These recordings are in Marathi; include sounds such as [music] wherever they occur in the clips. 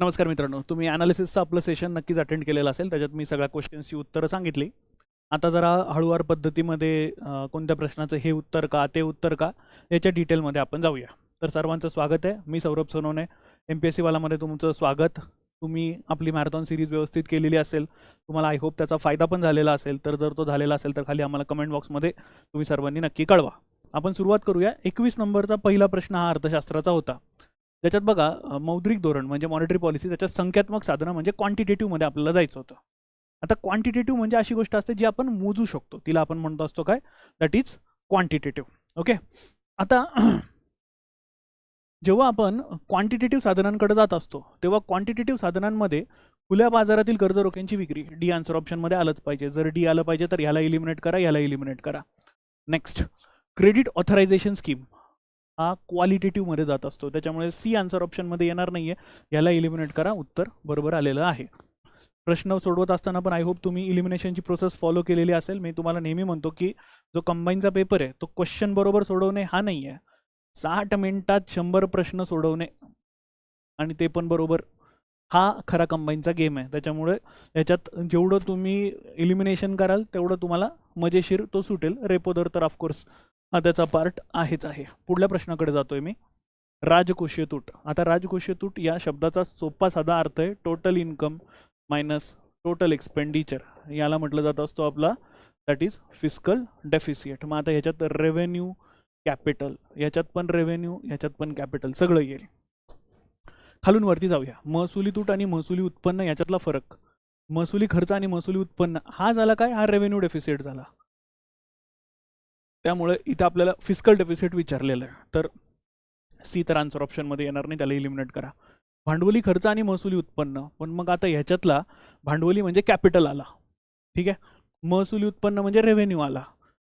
नमस्कार मित्रांनो तुम्ही ॲनालिसिसचं आपलं सेशन नक्कीच अटेंड केलेलं असेल. त्याच्यात मी सगळ्या क्वेश्चन्सची उत्तरं सांगितली. आता जरा हळूवार पद्धतीमध्ये कोणत्या प्रश्नाचं हे उत्तर का ते उत्तर का याच्या डिटेलमध्ये आपण जाऊया. तर सर्वांचं स्वागत आहे. मी Saurabh Sonawane M P S सीवालामध्ये तुमचं स्वागत. तुम्ही आपली मॅरेथॉन सिरीज व्यवस्थित केलेली असेल तुम्हाला आय होप त्याचा फायदा पण झालेला असेल. तर जर तो झालेला असेल तर खाली आम्हाला कमेंट बॉक्समध्ये तुम्ही सर्वांनी नक्की कळवा. आपण सुरुवात करूया. एकवीस नंबरचा पहिला प्रश्न हा अर्थशास्त्राचा होता. त्याच्यात बघा मौद्रिक धोरण म्हणजे मॉनिटरी पॉलिसी त्याच्यात संख्यात्मक साधनं म्हणजे क्वांटिटेटिव्हमध्ये आपल्याला जायचं होतं. आता क्वांटिटेटिव्ह म्हणजे अशी गोष्ट असते जी आपण मोजू शकतो. तिला आपण म्हणतो असतो काय? दॅट इज क्वांटिटेटिव्ह ओके आता [clears throat] जेव्हा आपण क्वांटिटेटिव्ह साधनांकडे जात असतो तेव्हा क्वांटिटेटिव्ह साधनांमध्ये खुल्या बाजारातील कर्ज रोख्यांची विक्री डी आन्सर ऑप्शनमध्ये आलंच पाहिजे. जर डी आलं पाहिजे तर ह्याला इलिमिनेट करा ह्याला इलिमिनेट करा. नेक्स्ट क्रेडिट ऑथरायझेशन स्कीम हा क्वालिटेटिव्हमध्ये जात असतो. त्याच्यामुळे सी आन्सर ऑप्शनमध्ये येणार नाही आहे याला इलिमिनेट करा. उत्तर बरोबर आलेलं आहे. प्रश्न सोडवत असताना पण आय होप तुम्ही इलिमिनेशनची प्रोसेस फॉलो केलेली असेल. मी तुम्हाला नेहमी म्हणतो की जो कंबाईनचा पेपर आहे तो क्वेश्चन बरोबर सोडवणे हा नाही आहे साठ मिनिटात शंभर प्रश्न सोडवणे आणि ते पण बरोबर हा खरा कंबाईनचा गेम आहे. त्याच्यामुळे याच्यात जेवढं तुम्ही इलिमिनेशन कराल तेवढं तुम्हाला मजेशीर तो सुटेल. रेपो दर तर ऑफकोर्स हा त्याचा पार्ट आहेच आहे. पुढल्या प्रश्नाकडे जातोय मी. राजकोषीय तूट. आता राजकोषीय तूट या शब्दाचा सोपा साधा अर्थ आहे total income minus total expenditure याला म्हटलं जात असतो आपला दॅट इज फिस्कल डेफिसिएट मग आता ह्याच्यात रेव्हेन्यू कॅपिटल याच्यात पण रेव्हेन्यू ह्याच्यात पण कॅपिटल सगळं येईल. खालून वरती जाऊया. महसुली तूट आणि महसुली उत्पन्न याच्यातला फरक. महसुली खर्च आणि महसुली उत्पन्न. हा झाला काय? हा रेव्हेन्यू डेफिसिट झाला. त्यामुळे इथं आपल्याला फिस्कल डेफिसिट विचारलेलं आहे. तर सी तर आन्सर ऑप्शनमध्ये येणार नाही त्याला इलिमिनेट करा. भांडवली खर्च आणि महसुली उत्पन्न. पण मग आता ह्याच्यातला भांडवली म्हणजे कॅपिटल आला. ठीक आहे? महसुली उत्पन्न म्हणजे रेव्हेन्यू आला.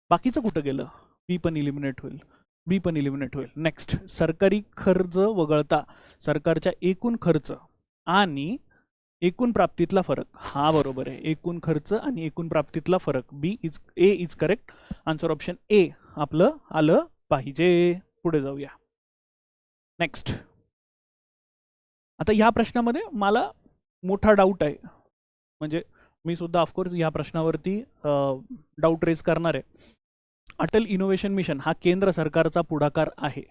बाकीचं कुठं गेलं? बी पण इलिमिनेट होईल. बी पण इलिमिनेट होईल. नेक्स्ट सरकारी खर्च वगळता सरकारच्या एकूण खर्च आणि एकूण प्राप्तीतला फरक हा बरोबर आहे. एकूण खर्च आणि एकूण प्राप्तीतला फरक. B is A is correct answer option A आपलं आलं पाहिजे. पुढे जाऊया. नेक्स्ट आता ह्या प्रश्नामध्ये मला मोठा डाऊट आहे. म्हणजे मी सुद्धा ऑफकोर्स ह्या प्रश्नावरती डाऊट रेज करणार आहे. अटल इनोव्हेशन मिशन हा केंद्र सरकारचा पुढाकार आहे.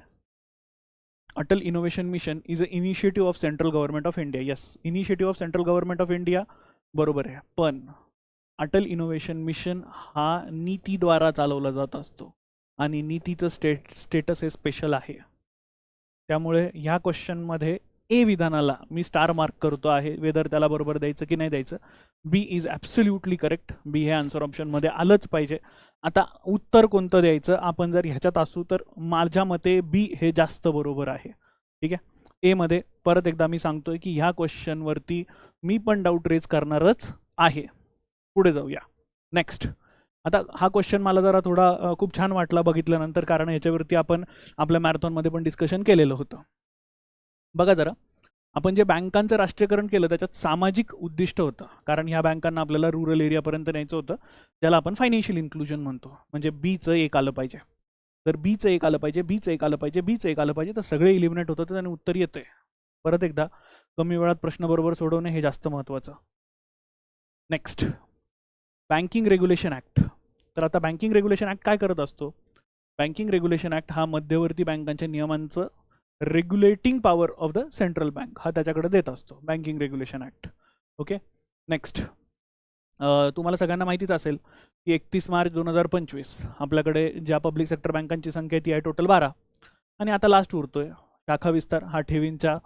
Atal innovation mission is a initiative of central government of India yes initiative of central government of India बरोबर आहे. पण अटल इनोव्हेशन मिशन हा नीतीद्वारा चालवला जात असतो आणि नीतीचं स्टेट स्टेटस हे स्पेशल आहे. त्यामुळे ह्या क्वेश्चनमध्ये ए विधानाला मी स्टार मार्क करतो आहे वेदर त्याला बरोबर द्यायचं की नाही द्यायचं B is absolutely correct B हे आन्सर ऑप्शनमध्ये आलंच पाहिजे. आता उत्तर कोणतं द्यायचं? आपण जर ह्याच्यात असू तर माझ्या मते बी हे जास्त बरोबर आहे. ठीक आहे? एमध्ये परत एकदा मी सांगतोय की ह्या क्वेश्चनवरती मी पण डाऊट रेज करणारच आहे. पुढे जाऊया. नेक्स्ट आता हा क्वेश्चन मला जरा थोडा खूप छान वाटला बघितल्यानंतर कारण ह्याच्यावरती आपण आपल्या मॅरेथॉनमध्ये पण डिस्कशन केलेलं होतं. बघा जरा. आपण जे बँकांचं राष्ट्रीयकरण केलं त्याच्यात सामाजिक उद्दिष्ट होतं. कारण ह्या बँकांना आपल्याला रुरल एरियापर्यंत न्यायचं होतं. ज्याला आपण फायनान्शियल इन्क्लुजन म्हणतो. म्हणजे बीचं एक आलं पाहिजे. तर बीचं एक आलं पाहिजे बीचं एक आलं पाहिजे बीचं एक आलं पाहिजे तर सगळे इलिमिनेट होतं तर त्याने उत्तर येतंय. परत एकदा कमी वेळात प्रश्न बरोबर सोडवणे हे जास्त महत्त्वाचं नेक्स्ट बँकिंग रेग्युलेशन ॲक्ट तर आता बँकिंग रेग्युलेशन ॲक्ट काय करत असतो? बँकिंग रेग्युलेशन ॲक्ट हा मध्यवर्ती बँकांच्या नियमांचं regulating power of the central bank हा त्याच्याकडे देत असतो. Banking regulation act okay next तुम्हाला सगळ्यांना माहितीच असेल की एकतीस मार्च दोन हजार पंचवीस आपल्याकडे ज्या पब्लिक सेक्टर बँकांची संख्या ती आहे टोटल बारा. आणि आता लास्ट उरतोय. शाखा विस्तार हा ठेवींच्या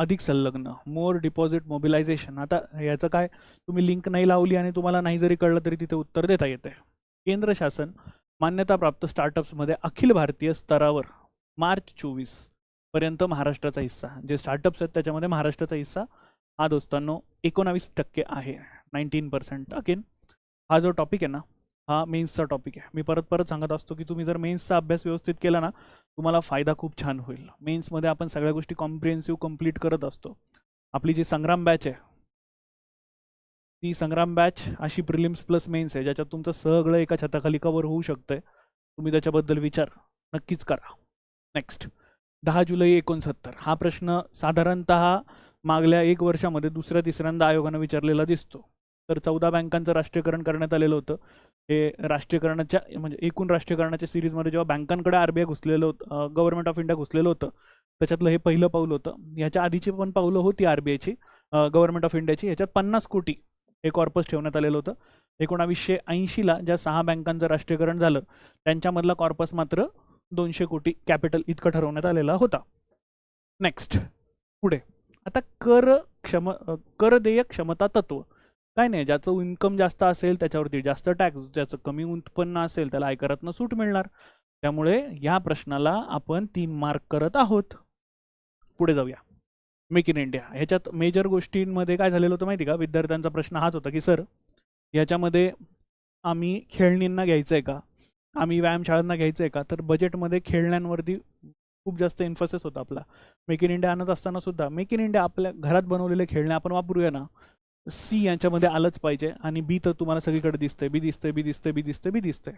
अधिक संलग्न. मोर डिपॉझिट मोबिलायझेशन आता याचं काय? तुम्ही लिंक नाही लावली आणि तुम्हाला नाही जरी कळलं तरी तिथे उत्तर देता येते केंद्र शासन मान्यताप्राप्त स्टार्टअप्समध्ये अखिल भारतीय स्तरावर मार्च चोवीसपर्यंत महाराष्ट्राचा हिस्सा. जे स्टार्टअप्स आहेत त्याच्यामध्ये महाराष्ट्राचा हिस्सा हा दोस्तांनो एकोणावीस टक्के आहे. नाईन्टीन पर्सेंट अगेन हा जो टॉपिक आहे ना हा मेन्सचा टॉपिक आहे. मी परत परत सांगत असतो की तुम्ही जर मेन्सचा अभ्यास व्यवस्थित केला ना तुम्हाला फायदा खूप छान होईल. मेन्समध्ये आपण सगळ्या गोष्टी कॉम्प्रिहेन्सिव्ह कंप्लीट करत असतो. आपली जी संग्राम बॅच आहे ती संग्राम बॅच अशी प्रिलिम्स प्लस मेन्स आहे ज्याच्यात तुमचं सगळं एका छताखाली कवर होऊ शकतंय. तुम्ही त्याच्याबद्दल विचार नक्कीच करा. नेक्स्ट दहा जुलै एकोणसत्तर. हा प्रश्न साधारणत मागल्या एक वर्षामध्ये दुसऱ्या तिसऱ्यांदा आयोगानं विचारलेला दिसतो. तर चौदा बँकांचं राष्ट्रीयकरण करण्यात आलेलं होतं. हे राष्ट्रीयकरणाच्या म्हणजे एकूण राष्ट्रीयकरणाच्या सिरीजमध्ये जेव्हा बँकांकडे आय घुसलेलं होतं गव्हर्नमेंट ऑफ इंडिया घुसलेलं होतं त्याच्यातलं हे पहिलं पाऊल होतं. ह्याच्या आधीची पण पावलं होती आर बी आयची गव्हर्नमेंट ऑफ इंडियाची. ह्याच्यात पन्नास कोटी हे कॉर्पस ठेवण्यात आलेलं होतं. एकोणावीसशे ऐंशीला ज्या सहा बँकांचं राष्ट्रीयकरण झालं त्यांच्यामधला कॉर्पस मात्र दोनशे कोटी कॅपिटल इतकं ठरवण्यात आलेला होता. नेक्स्ट पुढे. आता कर क्षम कर देय क्षमता तत्व. काय नाही ज्याचं इन्कम जास्त असेल त्याच्यावरती जास्त टॅक्स ज्याचं कमी उत्पन्न असेल त्याला आयकरातनं सूट मिळणार. त्यामुळे या प्रश्नाला आपण तीन मार्क करत आहोत. पुढे जाऊया. मेक इन इंडिया ह्याच्यात मेजर गोष्टींमध्ये काय झालेलं होतं माहिती का? विद्यार्थ्यांचा प्रश्न हाच होता की सर याच्यामध्ये आम्ही खेळणींना घ्यायचं आहे का? आम्ही व्यायामशाळांना घ्यायचं आहे का? तर बजेटमध्ये खेळण्यांवरती खूप जास्त इन्फोसिस होता आपला. मेक इन इंडिया आणत असताना सुद्धा मेक इन इंडिया आपल्या घरात बनवलेले खेळणे आपण वापरूया ना? सी यांच्यामध्ये आलंच पाहिजे आणि बी तर तुम्हाला सगळीकडे दिसतंय. बी दिसतंय बी दिसतंय बी दिसतंय बी दिसतंय.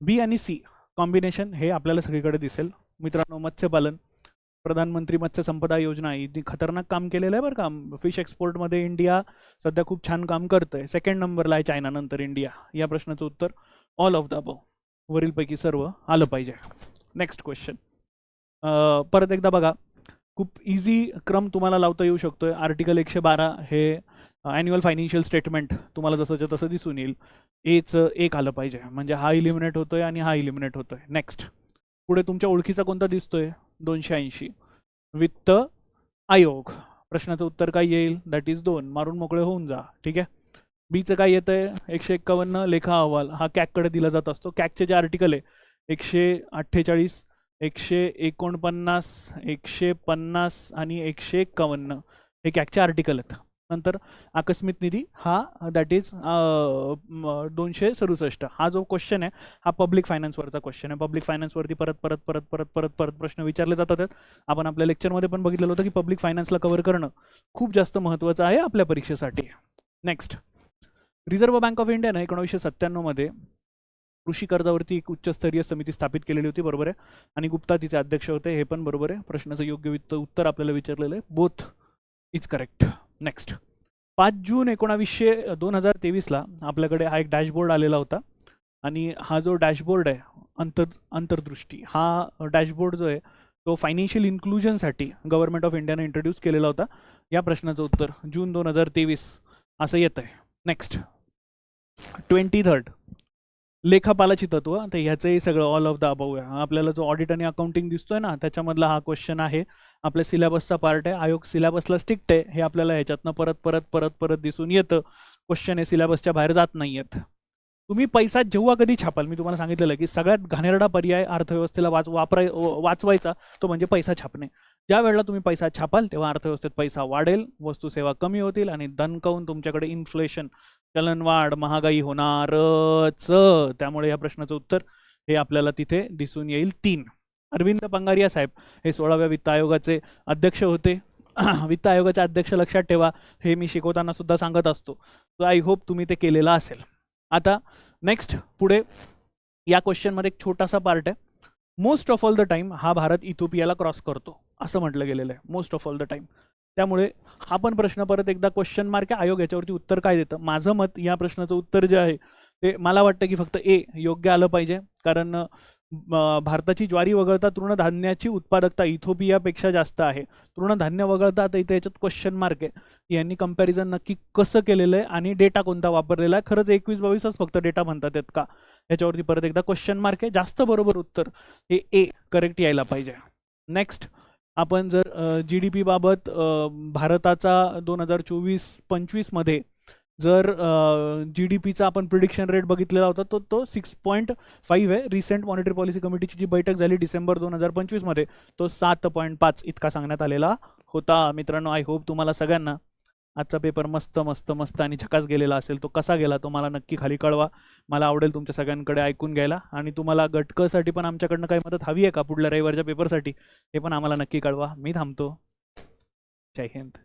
बी आणि सी कॉम्बिनेशन हे आपल्याला सगळीकडे दिसेल. मित्रांनो मत्स्यपालन प्रधानमंत्री मत्स्य संपदा योजना ही खतरनाक काम केलेलं आहे बरं का. फिश एक्सपोर्टमध्ये इंडिया सध्या खूप छान काम करतं आहे सेकंड नंबरला आहे चायनानंतर इंडिया या प्रश्नाचं उत्तर ऑल ऑफ द अबव वरीलपैकी सर्व आलं पाहिजे. नेक्स्ट क्वेश्चन परत एकदा बघा. खूप इझी क्रम तुम्हाला लावता येऊ शकतो आहे आर्टिकल एकशे बारा हे ॲन्युअल फायनान्शियल स्टेटमेंट तुम्हाला जसंच्या तसं दिसून येईल. एचं एक आलं पाहिजे. म्हणजे हा इलिमिनेट होतो आहे आणि हा इलिमिनेट होतो आहे नेक्स्ट पुढे तुमच्या ओळखीचा कोणता दिसतो आहे दोनशे ऐंशी. वित्त आयोग. प्रश्नाचं उत्तर काय येईल? दॅट इज दोन. मारून मोकळे होऊन जा. ठीक आहे? बीचं काय येतं आहे एकशे एक्कावन्न लेखा अहवाल. हा कॅककडे दिला जात असतो. कॅकचे जे आर्टिकल आहे एकशे अठ्ठेचाळीस एकशे एकोणपन्नास एकशे पन्नास आणि एकशे एक्कावन्न हे कॅकचे आर्टिकल आहेत. नंतर आकस्मिक निधी हा दॅट इज दोनशे सदुसष्ट. हा जो क्वेश्चन आहे हा पब्लिक फायनान्सवरचा क्वेश्चन आहे. पब्लिक फायनान्सवरती परत परत परत परत परत परत प्रश्न विचारले जातात. आपण आपल्या लेक्चरमध्ये पण बघितलेलं होतं की पब्लिक फायनान्सला कव्हर करणं खूप जास्त महत्त्वाचं आहे आपल्या परीक्षेसाठी. नेक्स्ट रिझर्व्ह बँक ऑफ इंडियानं एकोणीसशे सत्त्याण्णवमध्ये कृषी कर्जावरती एक उच्चस्तरीय समिती स्थापित केलेली होती बरोबर आहे? आणि गुप्ता तिचे अध्यक्ष होते हे पण बरोबर आहे. प्रश्नाचं योग्य वित्त उत्तर आपल्याला विचारलेलं आहे. बोथ इज करेक्ट नेक्स्ट पाच जून एकोणावीसशे दोन हजार तेवीसला आपल्याकडे हा एक डॅशबोर्ड आलेला होता. आणि हा जो डॅशबोर्ड आहे अंतर अंतर्दृष्टी हा डॅशबोर्ड जो आहे तो फायनान्शियल इन्क्लुजनसाठी गव्हर्नमेंट ऑफ इंडियानं इंट्रोड्यूस केलेला होता. या प्रश्नाचं उत्तर जून दोन हजार तेवीस असं येतं आहे नेक्स्ट ट्वेंटी थर्ड. लेखापालाची तत्व तर ह्याचंही सगळं ऑल ऑफ द अबाऊ आहे. आपल्याला जो ऑडिट आणि अकाउंटिंग दिसतोय ना त्याच्यामधला हा क्वेश्चन आहे. आपल्या सिलेबसचा पार्ट आहे. आयोग सिलेबसला स्ट्रिक्ट आहे. हे आपल्याला ह्याच्यातनं परत परत परत परत दिसून येतं. क्वेश्चन हे सिलेबसच्या बाहेर जात नाही आहेत तुम्ही पैसा जेव्हा कधी छापाल मी तुम्हाला सांगितलेलं की सगळ्यात घाणेरडा पर्याय अर्थव्यवस्थेला वाच वापराय वाचवायचा तो म्हणजे पैसा छापणे. ज्या वेळेला तुम्ही पैसा छापाल तेव्हा अर्थव्यवस्थेत पैसा वाढेल वस्तू सेवा कमी होतील आणि दणकावून तुमच्याकडे इन्फ्लेशन चलनवाढ महागाई होणारच. त्यामुळे या प्रश्नाचं उत्तर हे आपल्याला तिथे दिसून येईल. तीन अरविंद पंगारिया साहेब हे सोळाव्या वित्त आयोगाचे अध्यक्ष होते. [clears throat] वित्त आयोगाचे अध्यक्ष लक्षात ठेवा हे मी शिकवताना सुद्धा सांगत असतो. सो आय होप तुम्ही ते केलेलं असेल. आता नेक्स्ट पुढे या क्वेश्चनमध्ये एक छोटासा पार्ट आहे. Most of all the time हा भारत इथोपियाला क्रॉस करतो. असं म्हटलं गेलेलं आहे. Most of all the time त्यामुळे हा पण प्रश्न परत एकदा क्वेश्चन मार्क आहे आयोग याच्यावरती उत्तर काय देतं? माझं मत या प्रश्नाचं उत्तर जे आहे ते मला वाटतं की फक्त ए योग्य आलं पाहिजे. कारण भारताची ज्वारी वगळता तृणधान्याची उत्पादकता इथोपियापेक्षा जास्त आहे. तृणधान्य वगळता आता इथे याच्यात क्वेश्चन मार्क आहे. यांनी कंपॅरिझन नक्की कसं केलेलं आहे आणि डेटा कोणता वापरलेला आहे? खरंच एकवीस बावीसच फक्त डेटा म्हणतात आहेत का? याच्यावरती परत एकदा क्वेश्चन मार्क आहे. जास्त बरोबर उत्तर हे ए करेक्ट यायला पाहिजे. नेक्स्ट आपण जर जी डी पीबाबत भारताचा दोन हजार चोवीस पंचवीसमध्ये जर जी डी पीचा आपण प्रिडिक्शन रेट बघितलेला होता तो तो सिक्स पॉईंट फाईव्ह आहे. रिसेंट मॉनिटरी पॉलिसी कमिटीची जी बैठक झाली डिसेंबर दोन हजार पंचवीसमध्ये तो सात पॉईंट पाच इतका सांगण्यात आलेला होता. मित्रांनो आय होप तुम्हाला सगळ्यांना आजचा पेपर मस्त मस्त मस्त आणि झकास गेलेला असेल तो कसा गेला तो मला नक्की खाली कळवा. मला आवडेल तुमच्या सगळ्यांकडे ऐकून घ्यायला आणि तुम्हाला गटकसाठी पण आमच्याकडनं काही मदत हवी आहे का पुढल्या रविवारच्या पेपरसाठी हे पण आम्हाला नक्की कळवा. मी थांबतो. जय हिंद.